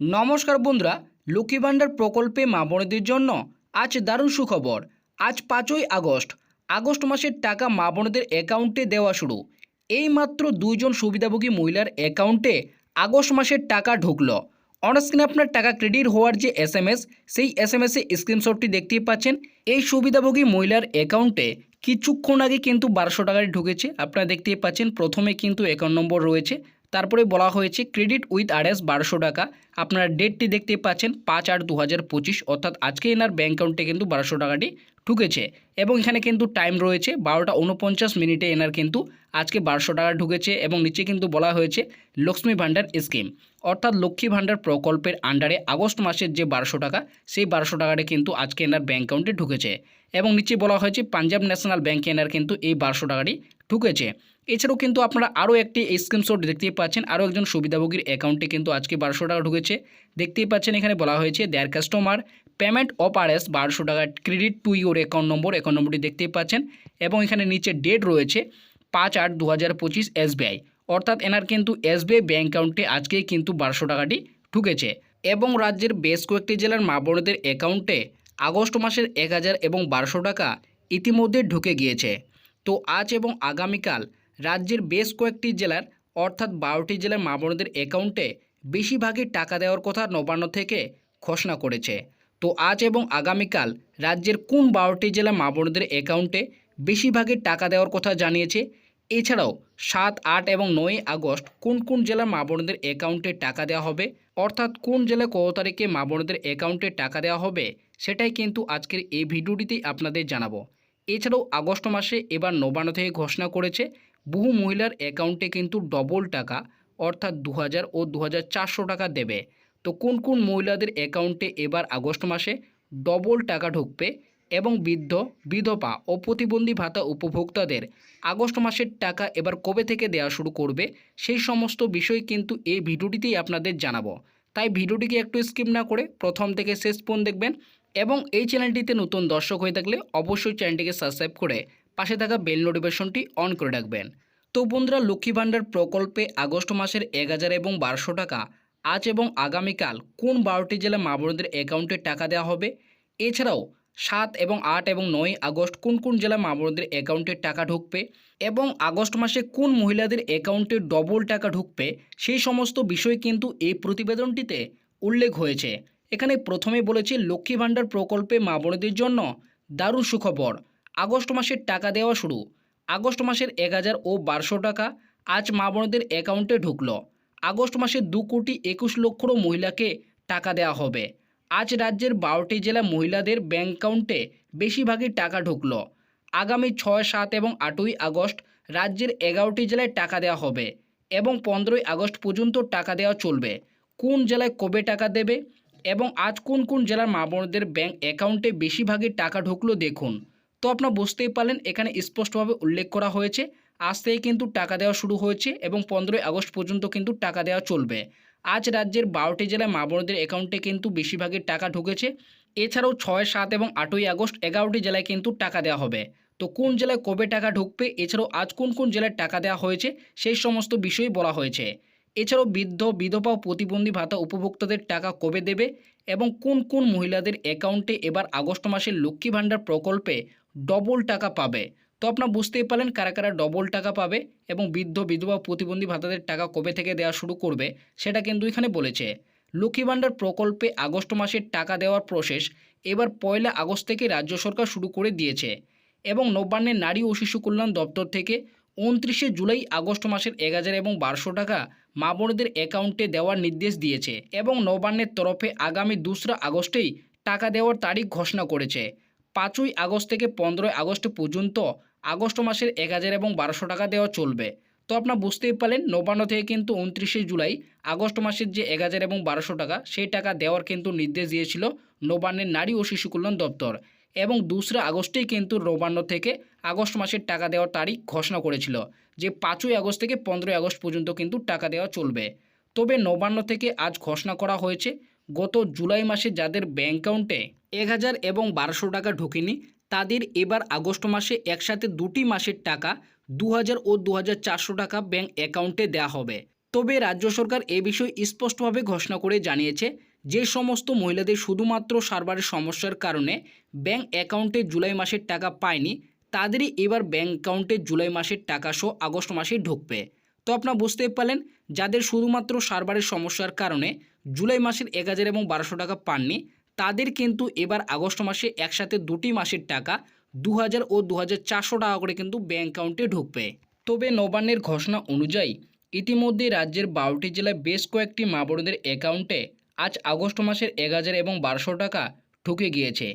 নমস্কার বন্ধুরা, লক্ষ্মী ভাণ্ডার প্রকল্পে মা বোনেদের জন্য আজ দারুণ সুখবর। আজ পাঁচই আগস্ট আগস্ট মাসের টাকা মা বোনেদের অ্যাকাউন্টে দেওয়া শুরু। এই মাত্র দুইজন সুবিধাভোগী মহিলার অ্যাকাউন্টে আগস্ট মাসের টাকা ঢুকলো। অনস্ক্রিনে আপনার টাকা ক্রেডিট হওয়ার যে এস এম এস সেই এস এম এসে স্ক্রিনশটটি দেখতেই পাচ্ছেন। এই সুবিধাভোগী মহিলার অ্যাকাউন্টে কিছুক্ষণ আগে কিন্তু বারোশো টাকায় ঢুকেছে। আপনারা দেখতেই পাচ্ছেন, প্রথমে কিন্তু অ্যাকাউন্ট নম্বর রয়েছে। তারপরে বলা হয়েছে ক্রেডিট উইথ আরএস বারোশো টাকা। আপনারা ডেটটি দেখতে পাচ্ছেন পাঁচ আট দু হাজার পঁচিশ, অর্থাৎ আজকে এনার ব্যাঙ্ক অ্যাকাউন্টে কিন্তু বারোশো টাকাটি ঢুকেছে। এবং এখানে কিন্তু টাইম রয়েছে বারোটা উনপঞ্চাশ মিনিটে এনার কিন্তু আজকে বারোশো টাকা ঢুকেছে এবং নিচে কিন্তু বলা হয়েছে লক্ষ্মী ভাণ্ডার স্কিম অর্থাৎ লক্ষ্মী ভাণ্ডার প্রকল্পের আন্ডারে আগস্ট মাসের যে বারোশো টাকা, সেই বারোশো টাকাটা কিন্তু আজকে এনার ব্যাঙ্ক অ্যাকাউন্টে ঢুকেছে। এবং নিচে বলা হয়েছে পাঞ্জাব ন্যাশনাল ব্যাঙ্কে এনার কিন্তু এই বারোশো টাকাটি ঢুকেছে। এছাড়াও কিন্তু আপনারা আরও একটি স্ক্রিনশট দেখতেই পাচ্ছেন, আরও একজন সুবিধাভোগীর অ্যাকাউন্টে কিন্তু আজকে বারোশো টাকা ঢুকেছে। দেখতেই পাচ্ছেন এখানে বলা হয়েছে dear customer payment of R S বারোশো টাকা credit to your account number account নম্বরটি দেখতেই পাচ্ছেন। এবং এখানে নিচে ডেট রয়েছে পাঁচ আট দু হাজার পঁচিশ এসবিআই অর্থাৎ এনার কিন্তু এসবিআই ব্যাঙ্ক অ্যাকাউন্টে আজকেই কিন্তু বারোশো টাকাটি ঢুকেছে। এবং রাজ্যের বেশ কয়েকটি জেলার মা বোনেদের অ্যাকাউন্টে আগস্ট মাসের এক হাজার এবং বারোশো টাকা ইতিমধ্যে ঢুকে গিয়েছে। তো আজ এবং আগামীকাল রাজ্যের বেশ কয়েকটি জেলার, অর্থাৎ বারোটি জেলার মা বোনদের অ্যাকাউন্টে বেশিরভাগই টাকা দেওয়ার কথা নবান্ন থেকে ঘোষণা করেছে। তো আজ এবং আগামীকাল রাজ্যের কোন বারোটি জেলার মা বোনদের অ্যাকাউন্টে বেশিরভাগই টাকা দেওয়ার কথা জানিয়েছে? এছাড়াও সাত, আট এবং নয় আগস্ট কোন কোন জেলার মা বোনদের অ্যাকাউন্টে টাকা দেওয়া হবে? অর্থাৎ কোন জেলায় কত তারিখে মা বোনদের অ্যাকাউন্টে টাকা দেওয়া হবে? সেটাই কিন্তু আজকের এই ভিডিওটিতেই আপনাদের জানাব। এছাড়াও আগস্ট মাসে এবার নবান্ন থেকে ঘোষণা করেছে বহু মহিলার অ্যাকাউন্টে কিন্তু ডবল টাকা, অর্থাৎ দু হাজার ও দু হাজার চারশো টাকা দেবে। তো কোন কোন মহিলাদের অ্যাকাউন্টে এবার আগস্ট মাসে ডবল টাকা ঢুকবে এবং বৃদ্ধ, বিধবা ও প্রতিবন্ধী ভাতা উপভোক্তাদের আগস্ট মাসের টাকা এবার কবে থেকে দেওয়া শুরু করবে, সেই সমস্ত বিষয় কিন্তু এই ভিডিওটিতেই আপনাদের জানাব। তাই ভিডিওটিকে একটু স্কিপ না করে প্রথম থেকে শেষ পর্যন্ত দেখবেন এবং এই চ্যানেলটিতে নতুন দর্শক হয়ে থাকলে অবশ্যই চ্যানেলটিকে সাবস্ক্রাইব করে পাশে থাকা বেল নোটিফিকেশনটি অন করে রাখবেন। তো বন্ধুরা, লক্ষ্মী ভাণ্ডার প্রকল্পে আগস্ট মাসের এক হাজার এবং বারোশো টাকা, আজ এবং আগামীকাল কোন বারোটি জেলা মা বোনদের অ্যাকাউন্টে টাকা দেওয়া হবে? এছাড়াও সাত এবং আট এবং নয় আগস্ট কোন কোন জেলা মা বোনদের অ্যাকাউন্টে টাকা ঢুকবে? এবং আগস্ট মাসে কোন মহিলাদের অ্যাকাউন্টে ডবল টাকা ঢুকবে? সেই সমস্ত বিষয় কিন্তু এই প্রতিবেদনটিতে উল্লেখ হয়েছে। এখানে প্রথমে বলেছে, লক্ষ্মী ভাণ্ডার প্রকল্পে মা বোনদের জন্য দারুণ সুখবর। আগস্ট মাসের টাকা দেওয়া শুরু। আগস্ট মাসের এক হাজার ও বারোশো টাকা আজ মা বোনদের অ্যাকাউন্টে ঢুকলো। আগস্ট মাসে দু কোটি একুশ লক্ষরও মহিলাকে টাকা দেওয়া হবে। আজ রাজ্যের বারোটি জেলা মহিলাদের ব্যাঙ্ক অ্যাকাউন্টে বেশিরভাগই টাকা ঢুকলো। আগামী ছয়, সাত এবং আটই আগস্ট রাজ্যের এগারোটি জেলায় টাকা দেওয়া হবে এবং পনেরোই আগস্ট পর্যন্ত টাকা দেওয়া চলবে। কোন জেলায় কবে টাকা দেবে এবং আজ কোন কোন জেলার মা বোনদের ব্যাঙ্ক অ্যাকাউন্টে বেশিরভাগই টাকা ঢুকলো দেখুন। তো আপনারা বুঝতেই পারলেন, এখানে স্পষ্টভাবে উল্লেখ করা হয়েছে, আজ থেকে কিন্তু টাকা দেওয়া শুরু হয়েছে এবং পনেরোই আগস্ট পর্যন্ত কিন্তু টাকা দেওয়া চলবে। আজ রাজ্যের বারোটি জেলায় মা বোনদের অ্যাকাউন্টে কিন্তু বেশিরভাগই টাকা ঢুকেছে। এছাড়াও ছয়, সাত এবং আটই আগস্ট এগারোটি জেলায় কিন্তু টাকা দেওয়া হবে। তো কোন জেলায় কবে টাকা ঢুকবে, এছাড়াও আজ কোন কোন জেলায় টাকা দেওয়া হয়েছে, সেই সমস্ত বিষয়ই বলা হয়েছে। এছাড়াও বৃদ্ধ, বিধবা ও প্রতিবন্ধী ভাতা উপভোক্তাদের টাকা কবে দেবে এবং কোন কোন মহিলাদের অ্যাকাউন্টে এবার আগস্ট মাসে লক্ষ্মী ভাণ্ডার প্রকল্পে ডবল টাকা পাবে? তো আপনারা বুঝতেই পারলেন কারা কারা ডবল টাকা পাবে এবং বৃদ্ধ, বিধবা প্রতিবন্ধী ভাতাদের টাকা কবে থেকে দেওয়া শুরু করবে সেটা কিন্তু এখানে বলেছে। লক্ষ্মী ভাণ্ডার প্রকল্পে আগস্ট মাসের টাকা দেওয়ার প্রসেস এবার পয়লা আগস্ট থেকে রাজ্য সরকার শুরু করে দিয়েছে এবং নবান্নের নারী ও শিশু কল্যাণ দপ্তর থেকে উনত্রিশে জুলাই আগস্ট মাসের এক হাজার এবং বারোশো টাকা মা বোনদের অ্যাকাউন্টে দেওয়ার নির্দেশ দিয়েছে এবং নবান্নের তরফে আগামী দোসরা আগস্টেই টাকা দেওয়ার তারিখ ঘোষণা করেছে। পাঁচই আগস্ট থেকে পনেরোই আগস্ট পর্যন্ত আগস্ট মাসের এক হাজার এবং বারোশো টাকা দেওয়া চলবে। তো আপনারা বুঝতেই পারলেন, নবান্ন থেকে কিন্তু উনত্রিশে জুলাই আগস্ট মাসের যে এক হাজার এবং বারোশো টাকা, সেই টাকা দেওয়ার কিন্তু নির্দেশ দিয়েছিল নবান্নের নারী ও শিশু কল্যাণ দপ্তর। এবং দোসরা আগস্টেই কিন্তু নবান্ন থেকে আগস্ট মাসের টাকা দেওয়ার তারিখ ঘোষণা করেছিল যে পাঁচই আগস্ট থেকে পনেরোই আগস্ট পর্যন্ত কিন্তু টাকা দেওয়া চলবে। তবে নবান্ন থেকে আজ ঘোষণা করা হয়েছে, গত জুলাই মাসে যাদের ব্যাঙ্ক অ্যাকাউন্টে এক হাজার এবং বারোশো টাকা ঢোকেনি, তাদের এবার আগস্ট মাসে একসাথে দুটি মাসের টাকা দু হাজার ও দু হাজার চারশো টাকা ব্যাঙ্ক অ্যাকাউন্টে দেওয়া হবে। তবে রাজ্য সরকার এ বিষয়ে স্পষ্টভাবে ঘোষণা করে জানিয়েছে যে সমস্ত মহিলাদের শুধুমাত্র সার্ভারের সমস্যার কারণে ব্যাঙ্ক অ্যাকাউন্টে জুলাই মাসের টাকা পায়নি তাদেরই এবার ব্যাংক অ্যাকাউন্টে জুলাই মাসের টাকা সহ আগস্ট মাসে ঢুকবে। তো আপনারা বুঝতেই পারলেন, যাদের শুধুমাত্র সার্ভারের সমস্যার কারণে জুলাই মাসের এক হাজার এবং বারোশো টাকা পাননি, তাদের কিন্তু এবার আগস্ট মাসে একসাথে দুটি মাসের টাকা দু হাজার ও দু হাজার চারশো টাকা করে কিন্তু ব্যাংক অ্যাকাউন্টে ঢুকবে। তবে নবান্নের ঘোষণা অনুযায়ী ইতিমধ্যে রাজ্যের বারোটি জেলায় বেশ কয়েকটি মা বোনদের অ্যাকাউন্টে আজ আগস্ট মাসের এক হাজার এবং বারোশো টাকা ঢুকে গিয়েছে।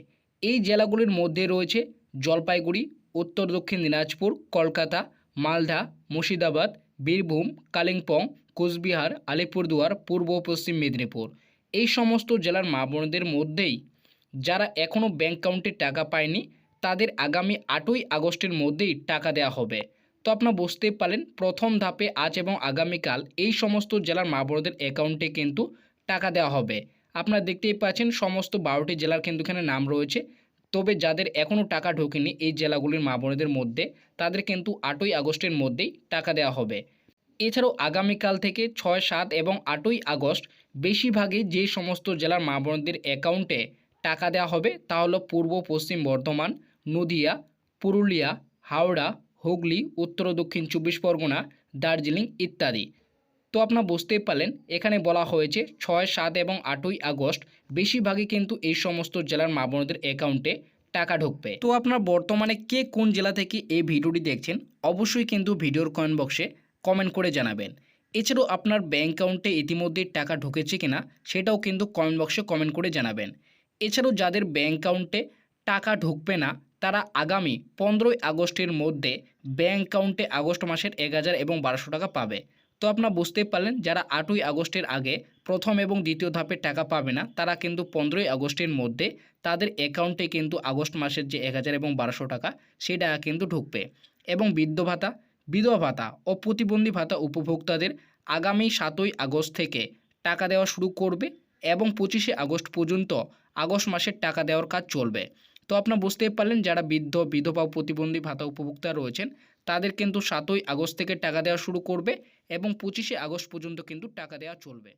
এই জেলাগুলির মধ্যে রয়েছে জলপাইগুড়ি উত্তর দক্ষিণ দিনাজপুর, কলকাতা, মালদা, মুর্শিদাবাদ, বীরভূম, কালিম্পং, কোচবিহার, আলিপুরদুয়ার, পূর্ব পশ্চিম মেদিনীপুর। এই সমস্ত জেলার মা বোনদের মধ্যেই যারা এখনও ব্যাংক অ্যাকাউন্টে টাকা পায়নি, তাদের আগামী আটই আগস্টের মধ্যেই টাকা দেওয়া হবে। তো আপনারা বুঝতে পারলেন, প্রথম ধাপে আজ এবং আগামীকাল এই সমস্ত জেলার মা বোনদের অ্যাকাউন্টে কিন্তু টাকা দেওয়া হবে। আপনারা দেখতেই পাচ্ছেন, সমস্ত বারোটি জেলার কিন্তু এখানে নাম রয়েছে। তবে যাদের এখনও টাকা ঢোকেনি এই জেলাগুলির মা বোনদের মধ্যে, তাদের কিন্তু আটই আগস্টের মধ্যেই টাকা দেওয়া হবে। এছাড়াও আগামীকাল থেকে ছয়, সাত এবং আটই আগস্ট বেশিরভাগই যে সমস্ত জেলার মা বোনদের অ্যাকাউন্টে টাকা দেওয়া হবে তা হলো পূর্ব, পশ্চিম বর্ধমান, নদিয়া, পুরুলিয়া, হাওড়া, হুগলি, উত্তর দক্ষিণ চব্বিশ পরগনা, দার্জিলিং ইত্যাদি। তো আপনারা বুঝতেই পারলেন, এখানে বলা হয়েছে ছয়, সাত এবং আটই আগস্ট বেশিরভাগই কিন্তু এই সমস্ত জেলার মা বোনদের অ্যাকাউন্টে টাকা ঢুকবে। তো আপনার বর্তমানে কে কোন জেলা থেকে এই ভিডিওটি দেখছেন, অবশ্যই কিন্তু ভিডিওর কমেন্ট বক্সে কমেন্ট করে জানাবেন। এছাড়াও আপনার ব্যাঙ্ক অ্যাকাউন্টে ইতিমধ্যে টাকা ঢুকেছে কিনা, সেটাও কিন্তু কমেন্ট বক্সে কমেন্ট করে জানাবেন। এছাড়াও যাদের ব্যাঙ্ক অ্যাকাউন্টে টাকা ঢুকবে না, তারা আগামী পনেরোই আগস্টের মধ্যে ব্যাঙ্ক অ্যাকাউন্টে আগস্ট মাসের এক হাজার এবং বারোশো টাকা পাবে। তো আপনারা বুঝতেই পারলেন, যারা আটই আগস্টের আগে প্রথম এবং দ্বিতীয় ধাপের টাকা পাবে না, তারা কিন্তু পনেরোই আগস্টের মধ্যে তাদের অ্যাকাউন্টে কিন্তু আগস্ট মাসের যে এক হাজার এবং বারোশো টাকা, সেই টাকা কিন্তু ঢুকবে। এবং বৃদ্ধ ভাতা, বিধবা ভাতা ও প্রতিবন্ধী ভাতা উপভোক্তাদের আগামী সাতই আগস্ট থেকে টাকা দেওয়া শুরু করবে এবং পঁচিশে আগস্ট পর্যন্ত আগস্ট মাসের টাকা দেওয়ার কাজ চলবে। তো আপনারা বুঝতেই পারলেন, যারা বৃদ্ধ, বিধবা প্রতিবন্ধী ভাতা উপভোক্তা রয়েছেন, তাদের কিন্তু সাতই আগস্ট থেকে টাকা দেওয়া শুরু করবে এবং পঁচিশে আগস্ট পর্যন্ত কিন্তু টাকা দেওয়া চলবে।